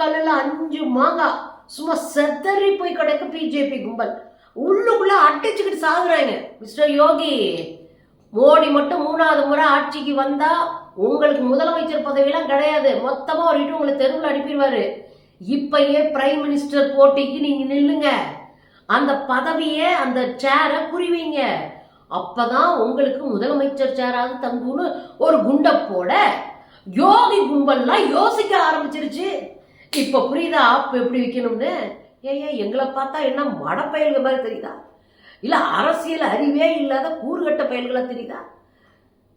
கல்லுல அஞ்சு மாங்காய் சும்மா செத்தறி போய் கிடக்கு பிஜேபி கும்பல். உள்ளுக்குள்ள அடிச்சுக்கிட்டு சாகுறாங்க. மிஸ்டர் யோகி மோடி மட்டும் மூணாவது முறை ஆட்சிக்கு வந்தா உங்களுக்கு முதலமைச்சர் பதவியெல்லாம் கிடையாது. மொத்தமா ஒரு உங்களை தெருவில் அனுப்பிடுவாரு. இப்பயே பிரைம் மினிஸ்டர் போட்டிக்கு நீங்க நில்லுங்க. அந்த பதவியே அந்த சேரை புரிவீங்க அப்பதான் உங்களுக்கு முதலமைச்சர் சேராது தங்குன்னு ஒரு குண்ட போட யோகி கும்பல்லாம் யோசிக்க ஆரம்பிச்சிருச்சு. இப்போ புரியுதா? ஆப் எப்படி விற்கணும்னு ஏன் எங்களை பார்த்தா என்ன மடப்பயல்கள் மாதிரி தெரியுதா? இல்லை அரசியல் அறிவே இல்லாத கூறுகட்ட பயல்களாக தெரியுதா?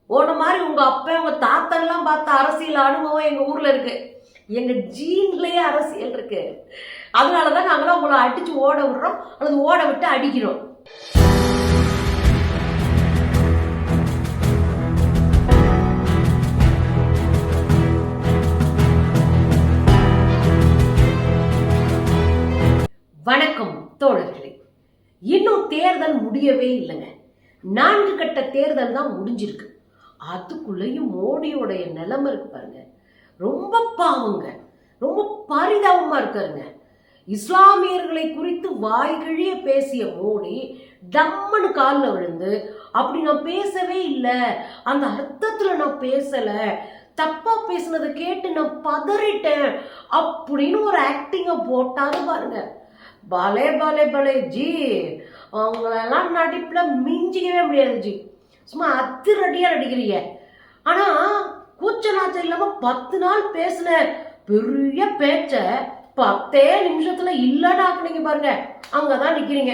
ஓன மாதிரி உங்கள் அப்பா உங்கள் தாத்தன்லாம் பார்த்த அரசியல் அனுபவம் எங்கள் ஊரில் இருக்கு. எங்கள் ஜீன்லேயே அரசியல் இருக்கு. அதனாலதான் நாங்களாம் உங்களை அடித்து ஓட விடுறோம் அல்லது ஓட விட்டு அடிக்கிறோம். முடியவே இல்லைங்க. நான்கு கட்ட தேர்தல் தான் முடிஞ்சிருக்கு. அதுக்குள்ளேயும் மோடியோடைய நிலைமை இருக்கு பாருங்க. ரொம்ப பாவங்க. ரொம்ப பரிதாபமா இருக்காருங்க. இஸ்லாமியர்களை குறித்து வாய்கிழிய பேசிய மோடி டம்மனு காலில் விழுந்து அப்படி நான் பேசவே இல்லை. அந்த அர்த்தத்துல நான் பேசல. தப்பா பேசுனதை கேட்டு நான் பதறிட்டேன். அப்படின்னு ஒரு ஆக்டிங்க போட்டாரு பாருங்க. பலே பலே பலே ஜி அவங்களெல்லாம் நடிப்பில் மிஞ்சிக்கவே முடியாது ஜி. சும்மா அதிரடியாக நடிக்கிறீங்க. ஆனால் கூச்ச நாச்சம் இல்லாமல் பத்து நாள் பேசின பெரிய பேச்சை பத்தே நிமிஷத்துல பாருங்கள் பாருங்க. அங்கதான் நிக்கிறீங்க.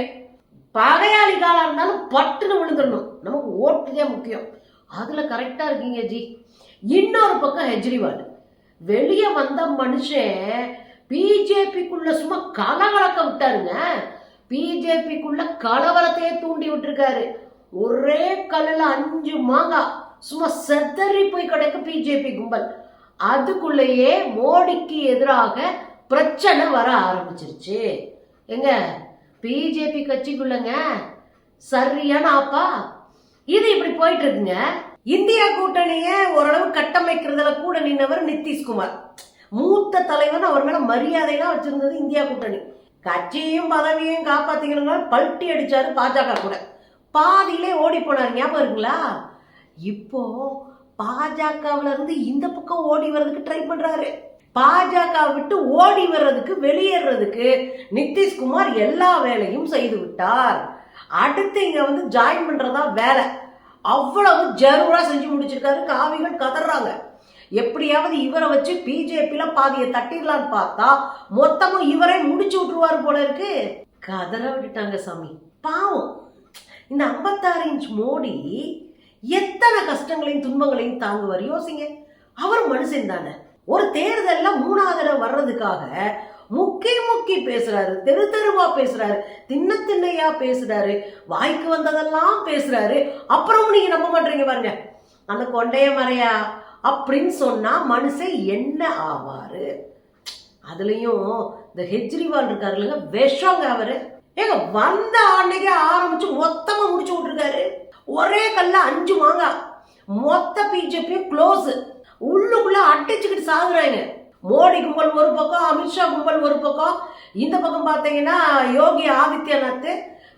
பகையாளி காலா இருந்தாலும் பட்டுன்னு விழுந்துடணும். நமக்கு ஓட்டுதே முக்கியம். அதுல கரெக்டா இருக்கீங்க ஜி. இன்னொரு பக்கம் ஹெஜ்ரிவால். வெளியே வந்த மனுஷன் பிஜேபிக்குள்ள சும்மா கலகலக்க விட்டாருங்க. பிஜேபிக்குள்ள கலவரத்தையே தூண்டி விட்டுருக்காரு. ஒரே கல்லுல அஞ்சு மாங்காய் சும்மா செத்தறி போய் கிடக்கு பிஜேபி கும்பல். அதுக்குள்ளேயே மோடிக்கு எதிராக பிரச்சனை வர ஆரம்பிச்சிருச்சு. எங்க? பிஜேபி கட்சிக்குள்ளங்க? சரியான ஆப்பா? இது இப்படி போயிட்டு இருக்குங்க இந்தியா கூட்டணிய ஓரளவு கட்டமைக்கிறதுல கூட நின்னவர் நிதிஷ்குமார். மூத்த தலைவன் அவர் மேல மரியாதையெல்லாம் வச்சிருந்தது இந்தியா கூட்டணி. கட்சியும் பதவியும் காப்பாத்திக்கணுங்க பல்ட்டி அடிச்சாரு பாஜக கூட. பாதியிலே ஓடி போனார். ஞாபகம் இருக்குங்களா? இப்போ பாஜகவுல இருந்து இந்த பக்கம் ஓடி வர்றதுக்கு ட்ரை பண்றாரு. பாஜக விட்டு ஓடி வர்றதுக்கு வெளியேறதுக்கு நிதிஷ்குமார் எல்லா வேலையும் செய்து விட்டார். அடுத்து இங்க வந்து ஜாயின் பண்றதா வேலை. அவ்வளவு ஜரூரா செஞ்சு முடிச்சிருக்காரு. காவிகள் கதறாங்க. எப்படியாவது இவரை வச்சு பிஜேபியில பாதியை தட்டிடலான்னு பார்த்தா மொத்தமும் இவரே முடிச்சு விட்டுருவாரு போல இருக்கு. கதற விட்டுட்டாங்க சாமி. பாவம். இந்த 56 இன்ச் மோடி எத்தனை கஷ்டங்களையும் துன்பங்களையும் தாங்குவார்? யோசிங்க. அவர் மனுஷன் தானே. ஒரு தேர்தல்ல மூணாவது தடவை வர்றதுக்காக முக்கி முக்கி பேசுறாரு. தெரு தெருவா பேசுறாரு. தின்ன திண்ணையா பேசுறாரு. வாய்க்கு வந்ததெல்லாம் பேசுறாரு. அப்புறம் நீங்க நம்ப மாட்டீங்க பாருங்க. அந்த கொண்டைய மறையா அப்படின்னு சொன்னால் மனுஷன் என்ன ஆவார்? அதுலேயும் இந்த ஹெஜ்ரிவால் இருக்காரு இல்லைங்க விஷங்க அவர் ஏங்க வந்த அன்னைக்கே ஆரம்பிச்சு மொத்தமாக முடிச்சு விட்ருக்காரு ஒரே கல்ல அஞ்சு வாங்க மொத்த பிஜேபி க்ளோஸ் உள்ளுக்குள்ளே அடிச்சுக்கிட்டு சாகுறாங்க. மோடி கும்பல் ஒரு பக்கம் அமித்ஷா கும்பல் ஒரு பக்கம். இந்த பக்கம் பார்த்தீங்கன்னா யோகி ஆதித்யநாத்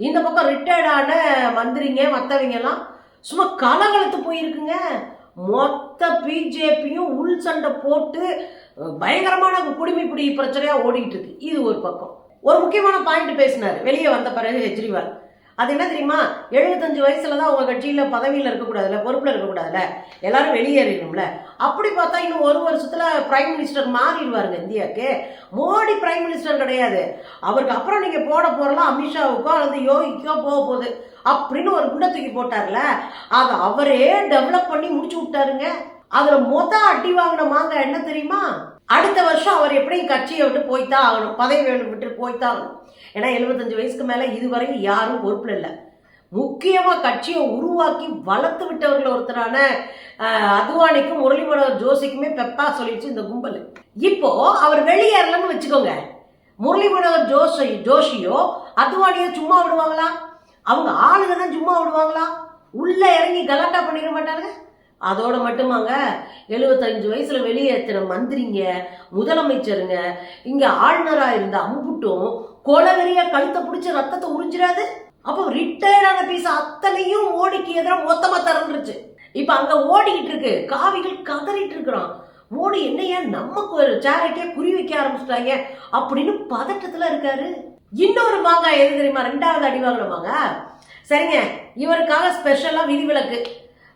இந்த பக்கம் ரிட்டையர்டான மந்திரிங்க மற்றவங்கெல்லாம் சும்மா கலகலத்து போயிருக்குங்க. மொத்த பிஜேபியும் உள் சண்டை போட்டு பயங்கரமான குடிமைப்பிடி பிரச்சனையாக ஓடிட்டு இருக்கு. இது ஒரு பக்கம். ஒரு முக்கியமான பாயிண்ட் பேசினார். வெளியே வந்த பிறகு கெஜ்ரிவால் அது என்ன தெரியுமா? எழுபத்தஞ்சு வயசுல தான் உங்கள் கட்சியில் பதவியில் இருக்கக்கூடாதுல்ல பொறுப்பில் இருக்கக்கூடாதுல்ல எல்லாரும் வெளியேறிடணும்ல அப்படி பார்த்தா இன்னும் ஒரு வருஷத்தில் பிரைம் மினிஸ்டர் மாறிடுவாருங்க இந்தியாவுக்கு. மோடி பிரைம் மினிஸ்டர் கிடையாது. அவருக்கு அப்புறம் நீங்கள் போட போகிறலாம் அமித்ஷாவுக்கோ அல்லது யோகிக்கோ போக போகுது. அப்படின்னு ஒரு குண்டை தூக்கி போட்டார்ல அதை அவரே டெவலப் பண்ணி முடிச்சு விட்டாருங்க. அதுல மொத அடி வாங்கின மாங்க என்ன தெரியுமா? அடுத்த வருஷம் அவர் எப்படியும் கட்சியை விட்டு போய்த்தான் ஆகணும் பதவி விட்டு போய்த்தான் ஆகணும். ஏன்னா எழுபத்தஞ்சு வயசுக்கு மேல இதுவரைக்கும் யாரும் பொறுப்புல இல்லை. முக்கியமாக கட்சியை உருவாக்கி வளர்த்து விட்டவர்கள் ஒருத்தரான அத்வானிக்கும் முரளி மனோகர் ஜோஷிக்குமே பெப்பா சொல்லிடுச்சு இந்த கும்பல். இப்போ அவர் வெளியேறலன்னு வச்சுக்கோங்க. முரளி மனோகர் ஜோஷி ஜோஷியோ அத்வானியோ சும்மா விடுவாங்களா? அவங்க ஆளுங்க தான் சும்மா விடுவாங்களா? உள்ளே இறங்கி கலாட்டா பண்ணிட மாட்டாங்க அதோட மட்டுமாங்க எழுபத்தஞ்சு வயசுல வெளியேற்றின மந்திரிங்க முதலமைச்சருங்க இங்க ஆளுநரா இருந்த அம்புட்டும் கொலவெறியா கழுத்தை பிடிச்சி ரத்தத்தை உறிஞ்சிடாது? அப்போ ரிட்டையர்டான பீஸ் அத்தனையும் மோடிக்கு எதிராக மொத்தமா திறந்துருச்சு இப்ப அங்க ஓடிக்கிட்டு இருக்கு. காவிகள் கதறிட்டு இருக்கிறோம் மோடி என்னையா நம்ம ஒரு சேரிட்டியா குறி வைக்க ஆரம்பிச்சிட்டாங்க அப்படின்னு பதட்டத்துல இருக்காரு. இன்னொரு மாங்காய் எது தெரியுமா? ரெண்டாவது அடி வாங்கின சரிங்க. இவருக்காக ஸ்பெஷலாக விதிவிலக்கு.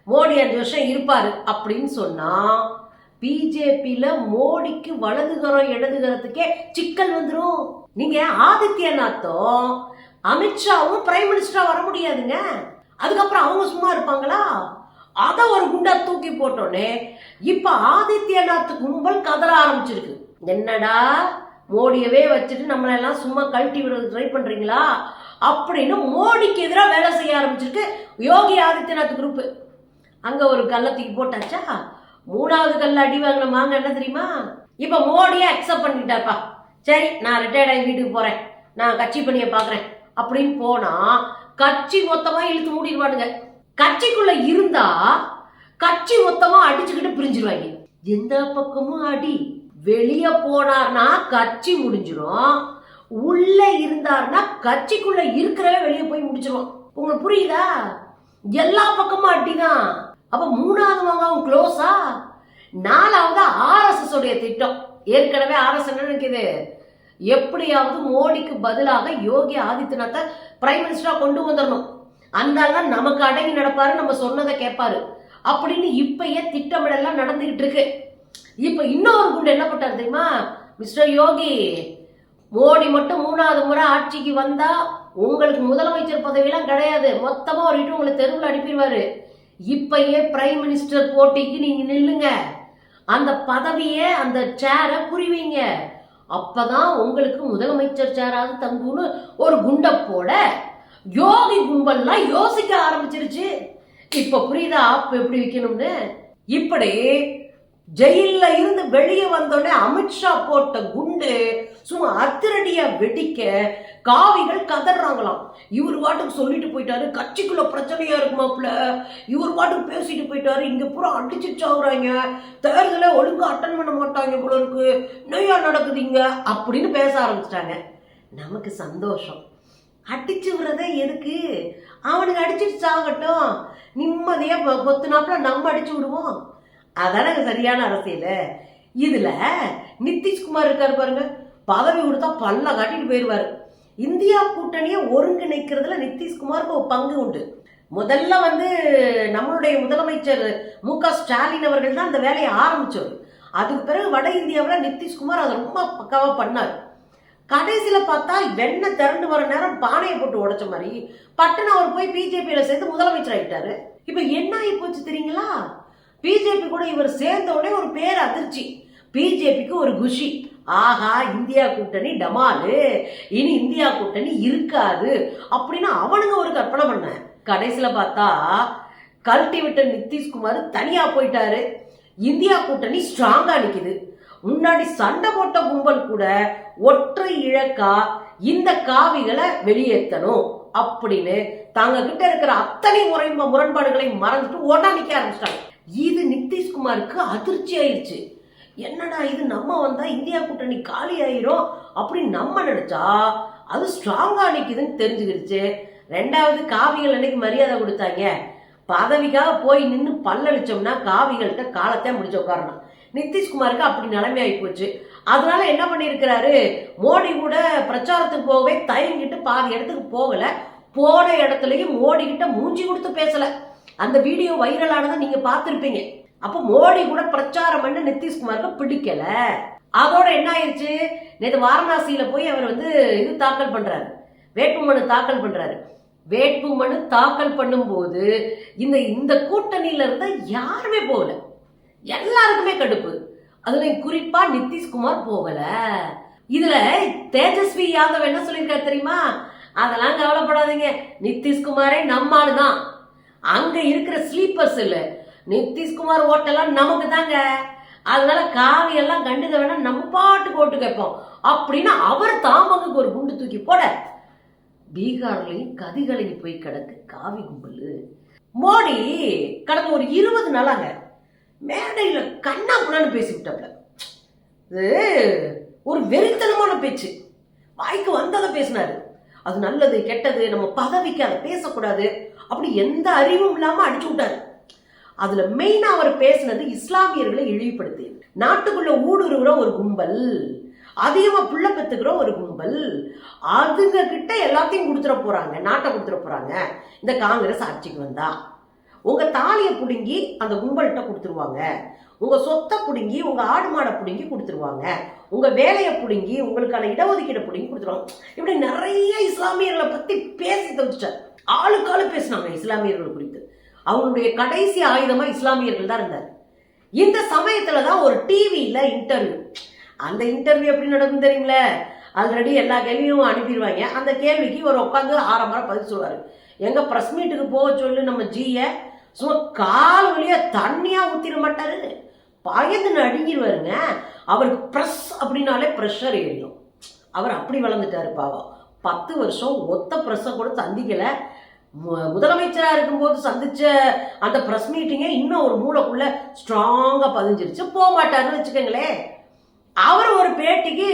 மோடி அஞ்சு வருஷம் இருப்பார் அப்படின்னு சொன்னால் பிஜேபியில் மோடிக்கு வலதுகரம் இடதுகரத்துக்கே சிக்கல் வந்துடும் நீங்கள் ஆதித்யநாத்தும் அமித்ஷாவும் பிரைம் மினிஸ்டரா வர முடியாதுங்க. அதுக்கப்புறம் அவங்க சும்மா இருப்பாங்களா? அதை ஒரு குண்டா தூக்கி போட்டோன்னே இப்ப ஆதித்யநாத் கும்பல் கதற ஆரம்பிச்சிருக்கு. என்னடா? மோடியவே வச்சுட்டு நம்மளை எல்லாம் சும்மா கழட்டி விடுறது ட்ரை பண்ணுறீங்களா அப்படின்னு மோடிக்கு எதிராக வேலை செய்ய ஆரம்பிச்சிருக்கு யோகி ஆதித்யநாத் குரூப்பு அங்கே ஒரு கல்லை தூக்கி போட்டாச்சா? மூணாவது கல்ல அடி வாங்கின மாங்க என்ன தெரியுமா? இப்போ மோடியை அக்செப்ட் பண்ணிட்டாப்பா சரி நான் ரிட்டையர்ட் ஆகி வீட்டுக்கு போகிறேன் நான் கட்சி பணியை பார்க்குறேன். அப்படின்னு போனால் கட்சி மொத்தமாக இழுத்து மூடிடுவானுங்க. கட்சிக்குள்ள இருந்தா கட்சி மொத்தமாக அடிச்சுக்கிட்டு பிரிஞ்சிருவாங்க. எந்த பக்கமும் அடி. வெளியே போனார்னா கட்சி முடிஞ்சிடும் உள்ள இருந்தார்னா கட்சிக்குள்ள இருக்கிறவே வெளியே போய் முடிச்சிடும் உங்களுக்கு புரியுதா? எல்லா பக்கமும் அட்டிதான் அப்ப மூணாவது மாமாவும் க்ளோஸா நாலாவது ஆர்எஸ்எஸ் உடைய திட்டம். ஏற்கனவே ஆர்எஸ் என்ன நினைக்குது? எப்படியாவது மோடிக்கு பதிலாக யோகி ஆதித்யநாத்தை பிரைம் மினிஸ்டரா கொண்டு வந்துடணும் அந்த ஆள் நமக்கு அடங்கி நடப்பாரு நம்ம சொன்னதை கேட்பாரு. அப்படின்னு இப்பயே திட்டமிடலாம் நடந்துகிட்டு இருக்கு. இப்ப இன்னொரு குண்டு என்ன பண்ணாரு தெரியுமா? மிஸ்டர் யோகி மோடி மட்டும் மூணாவது முறை ஆட்சிக்கு வந்தா உங்களுக்கு முதலமைச்சர் பதவியெல்லாம் கிடையாது. மொத்தமா ஒரு இட்டு உங்களை தெருவில் அனுப்பிடுவாரு. இப்பயே பிரைம் மினிஸ்டர் போட்டிக்கு நீங்க நில்லுங்க. அந்த பதவியே அந்த சேரை புரிவீங்க அப்பதான் உங்களுக்கு முதலமைச்சர் சேராது தங்குன்னு ஒரு குண்டை போட யோகி கும்பல்லாம் யோசிக்க ஆரம்பிச்சிருச்சு. இப்ப புரியுதா? ஆப் எப்படி வைக்கணும்னு? இப்படி ஜெயில இருந்து வெளியே வந்தோடனே அமித்ஷா போட்ட குண்டு சும்மா அத்திரடியா வெடிக்க காவிகள் கதறாங்களாம். இவர் பாட்டுக்கு சொல்லிட்டு போயிட்டாரு கட்சிக்குள்ள பிரச்சனையா இருக்குமாப்ல இவர் பாட்டுக்கு பேசிட்டு போயிட்டாரு இங்க பூரா அடிச்சு சாவுறாங்க. தேர்தலை ஒழுங்கா அட்டன் பண்ண மாட்டாங்க போல இருக்கு. நோயா நடக்குதுங்க? அப்படின்னு பேச ஆரம்பிச்சிட்டாங்க. நமக்கு சந்தோஷம். அடிச்சு விடுறதே எதுக்கு? அவனுக்கு அடிச்சிட்டு சாகட்டும். நிம்மதியா பொ- பொத்துனாப்புல நம்ம அடிச்சு விடுவோம். அதானே சரியான அரசியல்? இதில் நிதிஷ்குமார் இருக்கார் பாருங்க. பதவி கொடுத்தா பல்ல காட்டிட்டு போயிடுவாரு இந்தியா கூட்டணியை ஒருங்கிணைக்கிறதுல நிதிஷ்குமாருக்கு ஒரு பங்கு உண்டு. முதல்ல வந்து நம்மளுடைய முதலமைச்சர் மு க ஸ்டாலின் அவர்கள் தான் அந்த வேலையை ஆரம்பித்தவர் அதுக்கு பிறகு வட இந்தியாவில் நிதிஷ்குமார் அதை ரொம்ப பக்காவாக பண்ணார். கடைசியில் பார்த்தா வெண்ணெய் திரண்டு வர நேரம் பானையை போட்டு உடைச்ச மாதிரி பட்டுன்னு அவர் போய் பிஜேபியில் சேர்ந்து முதலமைச்சர் ஆகிட்டாரு இப்போ என்ன ஆகி போச்சு தெரியுங்களா? பிஜேபி கூட இவர் சேர்ந்த உடனே ஒரு பேர் அதிர்ச்சி. பிஜேபிக்கு ஒரு குஷி. ஆஹா இந்தியா கூட்டணி டமாலு. இனி இந்தியா கூட்டணி இருக்காது. அப்படின்னு அவனுங்க ஒரு கற்பனை பண்ண. கடைசியில் பார்த்தா கழட்டி விட்ட நிதிஷ்குமார் தனியா போயிட்டாரு. இந்தியா கூட்டணி ஸ்ட்ராங்கா நிற்குது முன்னாடி சண்டை போட்ட கும்பல் கூட ஒற்றை இழக்கா இந்த காவிகளை வெளியேற்றணும் அப்படின்னு தாங்க கிட்ட இருக்கிற அத்தனை முறை முரண்பாடுகளை மறந்துட்டு ஒன்னா நிற்க ஆரம்பிச்சிட்டாங்க. இது நிதிஷ்குமாருக்கு அதிர்ச்சி ஆயிடுச்சு என்னடா இது நம்ம வந்தா இந்தியா கூட்டணி காலி ஆயிரும் அப்படின்னு நம்ம நினைச்சா அது ஸ்ட்ராங்கா நிக்குதுன்னு தெரிஞ்சுக்கிடுச்சு ரெண்டாவது காவிகள் அன்னைக்கு மரியாதை கொடுத்தாங்க. பதவிக்காக போய் நின்று பல்லளிச்சோம்னா காவிகள்கிட்ட காலத்தை முடிச்சு உட்காரணும். நிதிஷ்குமாருக்கு அப்படி நிலைமை ஆகி போச்சு. அதனால என்ன பண்ணியிருக்கிறாரு? மோடி கூட பிரச்சாரத்துக்கு போகவே தயங்கிட்டு பாதி இடத்துக்கு போகல. போன இடத்துலயும் மோடி கிட்ட மூஞ்சி கொடுத்து பேசலை. அந்த வீடியோ வைரலானதை நீங்க பார்த்துருப்பீங்க. அப்ப மோடி கூட பிரச்சாரம் பண்ண நிதிஷ்குமாருக்கு பிடிக்கல. அதோட என்ன ஆயிடுச்சு நேற்று வாரணாசியில போய் அவர் வந்து இது தாக்கல் பண்றாரு. வேட்புமனு தாக்கல் பண்றாரு. வேட்புமனு தாக்கல் பண்ணும்போது இந்த இந்த கூட்டணியில இருந்த யாருமே போகல. எல்லாருக்குமே கடுப்பு. அதுல குறிப்பா நிதிஷ்குமார் போகல. இதுல தேஜஸ்வி யாதவ் என்ன சொல்லியிருக்காரு தெரியுமா? அதெல்லாம் கவலைப்படாதீங்க. நிதிஷ்குமாரே நம்மால் தான் அங்க இருக்கிற ஸ்லீப்பர்ஸ் இல்ல. நிதிஷ்குமார் ஓட்டெல்லாம் நமக்கு தாங்க அதனால காவி எல்லாம் கண்டுக்க வேணா நம்ம பாட்டு ஓட்டு கேட்போம். அப்படின்னு அவர் தாமங்குக்கு ஒரு குண்டு தூக்கி போட. பீகார்லையும் கதிகலங்கி போய் கிடக்கு காவி கும்பல். மோடி கடந்த ஒரு இருபது நாளாங்க மேடையில் கண்ணா புண்ணான்னு பேசிவிட்டாப்ல இது ஒரு வெறித்தனமான பேச்சு. வாய்க்கு வந்ததை பேசினாரு. அது நல்லது கெட்டது நம்ம பதவிக்கு அதை பேசக்கூடாது அப்படி எந்த அறிவும் இல்லாம அடிச்சு விட்டாரு. அதுல மெயினா அவர் பேசினது இஸ்லாமியர்களை இழிவுபடுத்தி நாட்டுக்குள்ள ஊடுருவுற ஒரு கும்பல் அதிகமா புள்ள பெத்துக்கிற ஒரு கும்பல் அதுங்க கிட்ட எல்லாத்தையும் கொடுத்துட போறாங்க நாட்டை கொடுத்துட போறாங்க. இந்த காங்கிரஸ் ஆட்சிக்கு வந்தா உங்க தாலியை பிடுங்கி அந்த கும்பல்கிட்ட கொடுத்துருவாங்க. உங்கள் சொத்தை பிடுங்கி உங்கள் ஆடு மாடை பிடுங்கி கொடுத்துருவாங்க. உங்கள் வேலையை பிடுங்கி உங்களுக்கான இடஒதுக்கீடை பிடுங்கி கொடுத்துருவாங்க. இப்படி நிறைய இஸ்லாமியர்களை பற்றி பேசி தந்துச்சார் ஆளுக்காளு பேசினாங்க இஸ்லாமியர்கள் குறித்து. அவங்களுடைய கடைசி ஆயுதமாக இஸ்லாமியர்கள் தான் இருந்தார். இந்த சமயத்தில் தான் ஒரு டிவியில் இன்டர்வியூ அந்த இன்டர்வியூ எப்படி நடக்கும் தெரியுங்களே ஆல்ரெடி எல்லா கேள்வியும் அனுப்பிடுவாங்க. அந்த கேள்விக்கு ஒரு உட்காந்து ஆரம்பரம் பதில் சொல்லுவார். எங்கள் ப்ரெஸ் மீட்டுக்கு போக சொல்லு நம்ம ஜீயை சும்மா கால் வழியாக தண்ணியாக ஊற்றிட மாட்டாரு. பயந்து நடுங்கிடுவாருங்க அவருக்கு ப்ரெஸ் அப்படின்னாலே ப்ரெஷர் ஏறிடும். அவர் அப்படி வளர்ந்துட்டாரு பாவம். பத்து வருஷம் ஒத்த ப்ரெஸ்ஸை கூட சந்திக்கலை. முதலமைச்சராக இருக்கும்போது சந்திச்ச அந்த ப்ரெஸ் மீட்டிங்கே இன்னும் ஒரு மூளைக்குள்ள ஸ்ட்ராங்காக பதிஞ்சிருச்சு. போக மாட்டாருன்னு வச்சுக்கோங்களேன். அவர் ஒரு பேட்டிக்கு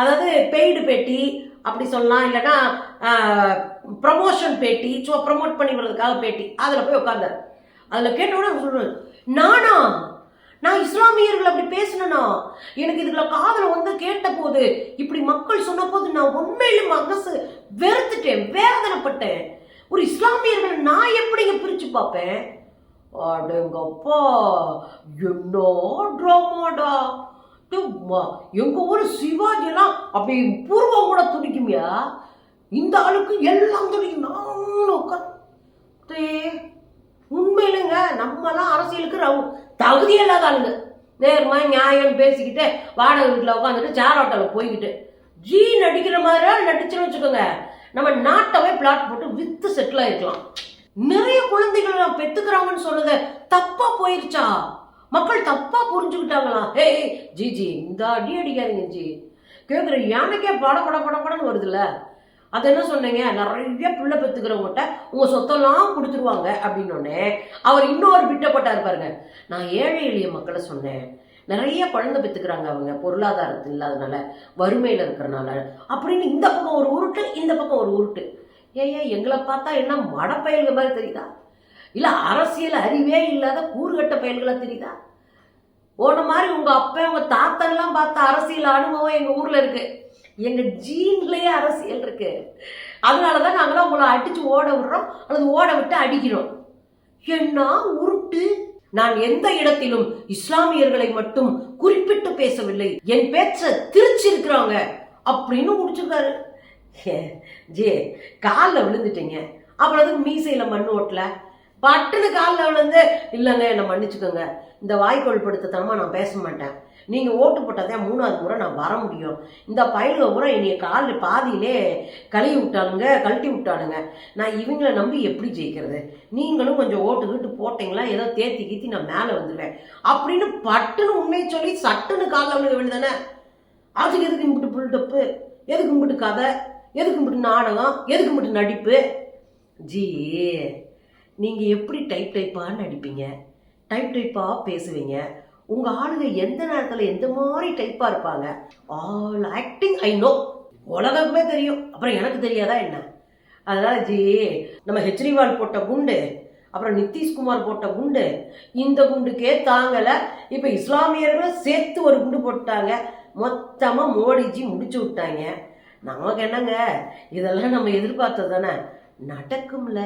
அதாவது பெய்டு பேட்டி அப்படி சொல்லலாம். இல்லைன்னா ப்ரமோஷன் பேட்டி சும்மா ப்ரமோட் பண்ணி விடுறதுக்காக பேட்டி. அதில் போய் உட்காந்தார் அதில் கேட்டவுடனே சொல்றாரு நானா நான் இஸ்லாமியர்கள் அப்படி பேசணும்னா எனக்கு இதுல காதல வந்து கேட்ட போது இப்படி மக்கள் சொன்ன போது நான் உண்மையிலும் மனசு வெறுத்துட்டேன் வேதனைப்பட்டேன். ஒரு இஸ்லாமியர்கள் நான் எப்படிங்க பிரிச்சு பார்ப்பேன்? அடங்கப்பா என்ன ட்ராமாடா எங்க ஊர் சிவாஜி எல்லாம் அப்படி பூர்வம் கூட துடிக்குமியா? இந்த ஆளுக்கு எல்லாம் துடிக்கும் நான் உட்காந்து உண்மையிலுங்க நம்மலாம் அரசியலுக்கு ரவு- தகுதி இல்லாத ஆளுங்க. நேர்மா நியாயம் பேசிக்கிட்டு வாடகை வீட்டில் உட்காந்துட்டு சேர் ஆட்டோவில் போய்கிட்டு ஜி நடிக்கிற மாதிரி நடிச்சுன்னு வச்சுக்கோங்க. நம்ம நாட்டவே பிளாட் போட்டு வித்து செட்டில் ஆயிருக்கலாம் நிறைய குழந்தைகள் பெத்துக்கிறாங்கன்னு சொன்னது தப்பா போயிருச்சா? மக்கள் தப்பா புரிஞ்சுக்கிட்டாங்களா? ஹே ஜி ஜி இந்த அடி அடிக்காதீங்க ஜி. கேட்குற யானைக்கே பட பட பட படன்னு வருதுல்ல? அது என்ன சொன்னீங்க? நிறைய பிள்ளை பெத்துக்கிறவங்ககிட்ட உங்கள் சொத்தெல்லாம் கொடுத்துருவாங்க அப்படின்னோடனே அவர் இன்னொரு பிட்டப்பட்டார் பாருங்க. நான் ஏழை எளிய மக்களை சொன்னேன். நிறைய குழந்தை பெத்துக்கிறாங்க அவங்க பொருளாதாரத்து இல்லாதனால வறுமையில் இருக்கிறனால. அப்படின்னு இந்த பக்கம் ஒரு உருட்டு இந்த பக்கம் ஒரு உருட்டு. ஏய்யா எங்களை பார்த்தா என்ன மடப்பயல்கள் மாதிரி தெரியுதா? இல்லை அரசியல் அறிவே இல்லாத கூறுகட்ட பயல்களாக தெரியுதா? போன மாதிரி உங்கள் அப்பா உங்கள் தாத்தன்லாம் பார்த்த அரசியல் அனுபவம் எங்கள் ஊரில் இருக்குது எங்கள் ஜீன்லேயே அரசியல் இருக்கு. அதனாலதான் நாங்களாம் உங்களை அடித்து ஓட விடுறோம் அல்லது ஓட விட்டு அடிக்கிறோம். என்ன உருட்டு? நான் எந்த இடத்திலும் இஸ்லாமியர்களை மட்டும் குறிப்பிட்டு பேசவில்லை. என் பேச்ச திருச்சிருக்கிறாங்க அப்படின்னு முடிச்சிருக்காரு. ஏ, ஜே காலில் விழுந்துட்டீங்க. அப்புறம் அதுக்கு மீசையில் மண் ஓட்டல? பட்டுன்னு காலில் விழுந்து இல்லைங்க என்னை மன்னிச்சுக்கோங்க. இந்த வாய்க்கோள் படுத்தத்தனமா நான் பேச மாட்டேன். நீங்கள் ஓட்டு போட்டதே மூணாவது முறை நான் வர முடியும். இந்த பயலுக முறை என்னைய காலில் பாதியிலே கழுவி விட்டானுங்க கழட்டி விட்டானுங்க. நான் இவங்களை நம்பி எப்படி ஜெயிக்கிறது? நீங்களும் கொஞ்சம் ஓட்டு கிட்டு போட்டிங்களா? ஏதோ தேத்தி கீத்தி நான் மேலே வந்துடுவேன் அப்படின்னு பட்டுன்னு உண்மையை சொல்லி சட்டுன்னு காலில் விழுக வேண்டியதானே அதுக்கு எதுக்கு இம்பிட்டு புல்டப்பு எதுக்கு இம்பிட்டு கதை? எதுக்கு இம்பிட்டு நாடகம்? எதுக்கு இம்பிட்டு நடிப்பு? ஜி நீங்கள் எப்படி டைப் டைப்பாக நடிப்பீங்க டைப் டைப்பாக பேசுவீங்க. உங்கள் ஆளுங்க எந்த நேரத்தில் எந்த மாதிரி டைப்பாக இருப்பாங்க? ஆல் ஆக்டிங் ஐ நோ உலகமே தெரியும். அப்புறம் எனக்கு தெரியாதா என்ன? அதனால் ஜி நம்ம ஹெச்ரிவால் போட்ட குண்டு அப்புறம் நிதிஷ்குமார் போட்ட குண்டு இந்த குண்டுக்கே தாங்கலை. இப்போ இஸ்லாமியர்களும் சேர்த்து ஒரு குண்டு போட்டாங்க மொத்தமாக மோடிஜி முடிச்சு விட்டாங்க. நமக்கு என்னங்க? இதெல்லாம் நம்ம எதிர்பார்த்தது தானே? நடக்கும்ல.